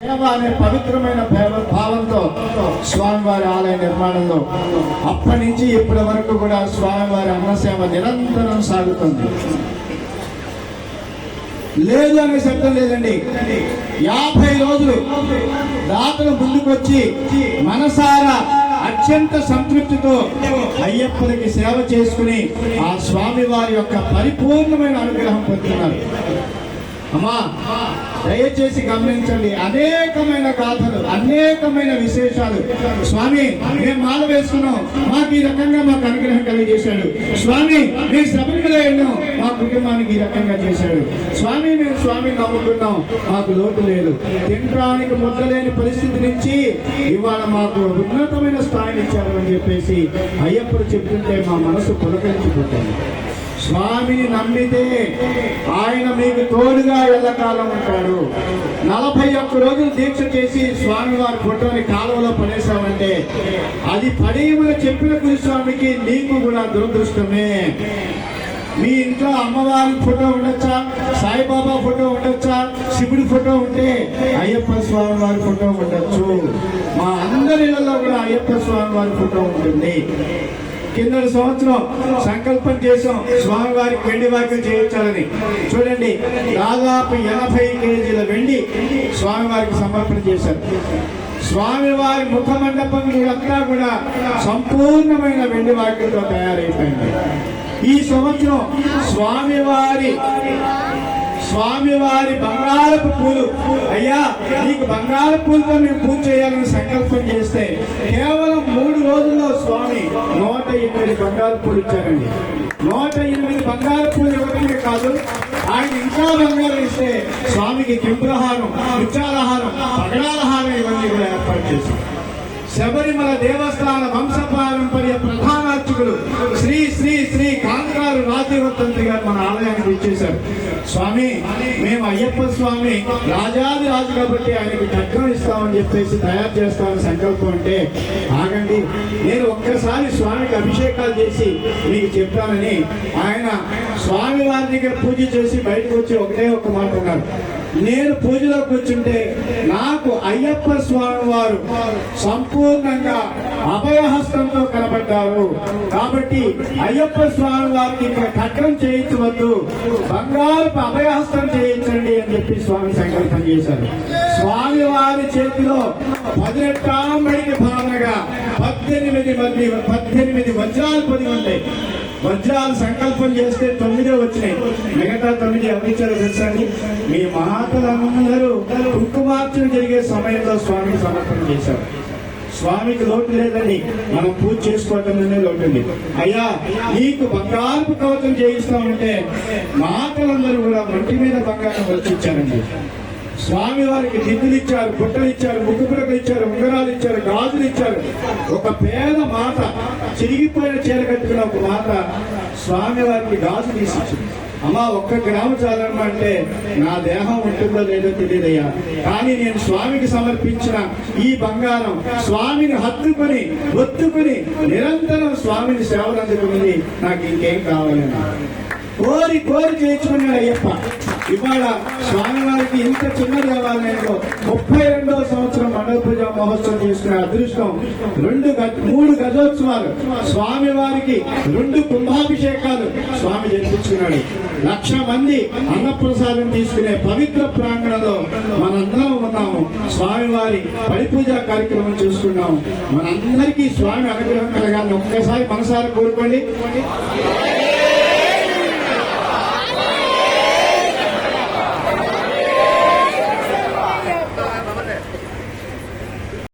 సేవ అనే పవిత్రమైన భావంతో స్వామివారి ఆలయ నిర్మాణంలో అప్పటి నుంచి ఇప్పటి వరకు కూడా స్వామివారి అన్నసేవ నిరంతరం సాగుతుంది. లేదు అనే శబ్దం లేదండి. యాభై రోజులు దాతలు ముందుకొచ్చి మనసారా అత్యంత సంతృప్తితో అయ్యప్పలకి సేవ చేసుకుని ఆ స్వామి వారి యొక్క పరిపూర్ణమైన అనుగ్రహం పొందుతున్నారు. అమ్మా దయచేసి గమనించండి. అనేకమైన గాథలు అనేకమైన విశేషాలు. స్వామి మేము మాల వేసుకున్నాం. మాకు ఈ రకంగా మాకు అనుగ్రహం కలిగజేశాడు స్వామి మేము శబరిమల వెళ్ళాం మా కుటుంబానికి ఈ రకంగా చేశాడు. స్వామి మేము స్వామి నమ్ముకున్నాం. మాకు లోటు లేదు. తినడానికి ముద్దలేని పరిస్థితి నుంచి ఇవాళ మాకు ఉన్నతమైన స్థాయిని ఇచ్చారు అని చెప్పేసి అయ్యప్పుడు చెప్తుంటే మా మనసు పులకరించిపోతుంది. స్వామిని నమ్మితే ఆయన మీకు తోడుగా ఎల్లకాలం ఉంటాడు. నలభై ఒక్క రోజులు దీక్ష చేసి స్వామి వారి ఫోటోని కాలువలో పడేశామంటే అది పడేయమని చెప్పిన గురుస్వామికి నీకు కూడా దురదృష్టమే. మీ ఇంట్లో అమ్మవారి ఫోటో ఉండొచ్చా? సాయిబాబా ఫోటో ఉండొచ్చా? శివుడి ఫోటో ఉంటే అయ్యప్ప స్వామి వారి ఫోటో ఉండొచ్చు. మా అందరి ఇళ్ళలో కూడా అయ్యప్ప స్వామి వారి ఫోటో ఉంటుంది. కిందటి సంవత్సరం సంకల్పం చేసాం స్వామివారికి వెండి వాక్యం చేయించాలని. చూడండి దాదాపు ఎనభై కేజీల వెండి స్వామివారికి సమర్పణ చేశారు. స్వామివారి ముఖ మండపం అంతా కూడా సంపూర్ణమైన వెండి వాక్యంతో తయారైపోయింది. ఈ సంవత్సరం స్వామివారి స్వామివారి బంగారపు పూలు. అయ్యా నీకు బంగారు పూలతో మేము పూజ చేయాలని సంకల్పం చేస్తే కేవలం మూడు రోజుల్లో స్వామి నూట ఎనిమిది బంగారు పూలు ఇచ్చారండి. నూట ఎనిమిది బంగారు పూలు ఇవ్వడమే కాదు ఆయన ఇంకా బంగారం ఇస్తే స్వామికి కింపులహారం ఉచ్చారహారం పగడాలహారం ఇవన్నీ కూడా ఏర్పాటు చేశాం శబరిమల దేవస్థాన వంశపారంపర్య ప్రధాన అర్చకులు శ్రీ శ్రీ శ్రీ కాంతారు రాజీవర్తంత్రి గారు మన ఆలయానికి ఇచ్చేశారు స్వామి మేము అయ్యప్ప స్వామి రాజాది రాజు కాబట్టి ఆయనకి ఖడ్గం ఇస్తామని చెప్పేసి తయారు చేస్తామని సంకల్పం అంటే ఆగండి. నేను ఒక్కసారి స్వామికి అభిషేకాలు చేసి మీకు చెప్పానని ఆయన స్వామి వారి దగ్గర పూజ చేసి బయటకు వచ్చి ఒకటే ఒక మాట ఉన్నారు నేను పూజలో కూర్చుంటే నాకు అయ్యప్ప స్వామి వారు సంపూర్ణంగా అభయహస్తంతో కనబడ్డారు. కాబట్టి అయ్యప్ప స్వామి వారికి ఇక్కడ కట్టడం చేయించవద్దు. బంగారు అభయహస్తం చేయించండి అని చెప్పి స్వామి సంకల్పం చేశారు. స్వామి వారి చేతిలో పదినెట్టాంబడికి భావనగా పద్దెనిమిది మంది పద్దెనిమిది వజ్రాలు పొంది ఉంటాయి వజ్రాలు సంకల్పం చేస్తే తొమ్మిదే వచ్చినాయి. మిగతా తొమ్మిది ఎవరిచ్చారో తెలుసా అండి? మీ మహాతలందరూ కుంకుమార్చన జరిగే సమయంలో స్వామికి సమర్పణ చేశారు. స్వామికి లోటు లేదని మనం పూజ చేసుకోవటంలోనే లోటుంది అయ్యా నీకు బంగారపు కవచం చేయిస్తామంటే మాటలందరూ కూడా మట్టి మీద బంగారం వచ్చి ఇచ్చారండి. స్వామి వారికి దిద్దులు ఇచ్చారు బుట్టలు ఇచ్చారు ముక్కు పుడకలు ఇచ్చారు ఉంగరాలు ఇచ్చారు గాజులు ఇచ్చారు. ఒక పేద మాట చిరిగిపోయిన చీర కట్టుకున్న ఒక మాట స్వామి వారికి గాజు తీసిచ్చింది. అమ్మా ఒక్క గ్రామ చాలమ్మ అంటే నా దేహం ఉంటుందో లేదో తెలియదయ్యా. కానీ నేను స్వామికి సమర్పించిన ఈ బంగారం స్వామిని హత్తుకుని ఒత్తుకుని నిరంతరం స్వామిని సేవలు అందుకుని నాకు ఇంకేం కావాలన్నా. కోరి కోరి చేయించుకున్నాడు అయ్యప్ప ఇవాళ స్వామివారికి ఇంత చిన్న దేవాలయంలో ముప్పై రెండవ సంవత్సరం మండల పూజ మహోత్సవం చేసుకునే అదృష్టం. రెండు మూడు గజోత్సవాలు. స్వామివారికి రెండు కుంభాభిషేకాలు స్వామి జరిపించుకున్నాడు. లక్ష మంది అన్నప్రసాదం తీసుకునే పవిత్ర ప్రాంగణంలో మనందరం ఉన్నాము. స్వామివారి పరిపూజ కార్యక్రమం చూసుకున్నాము మనందరికీ స్వామి అనుగ్రహం కలగాలని ఒక్కసారి మనసారి కోరుకోండి.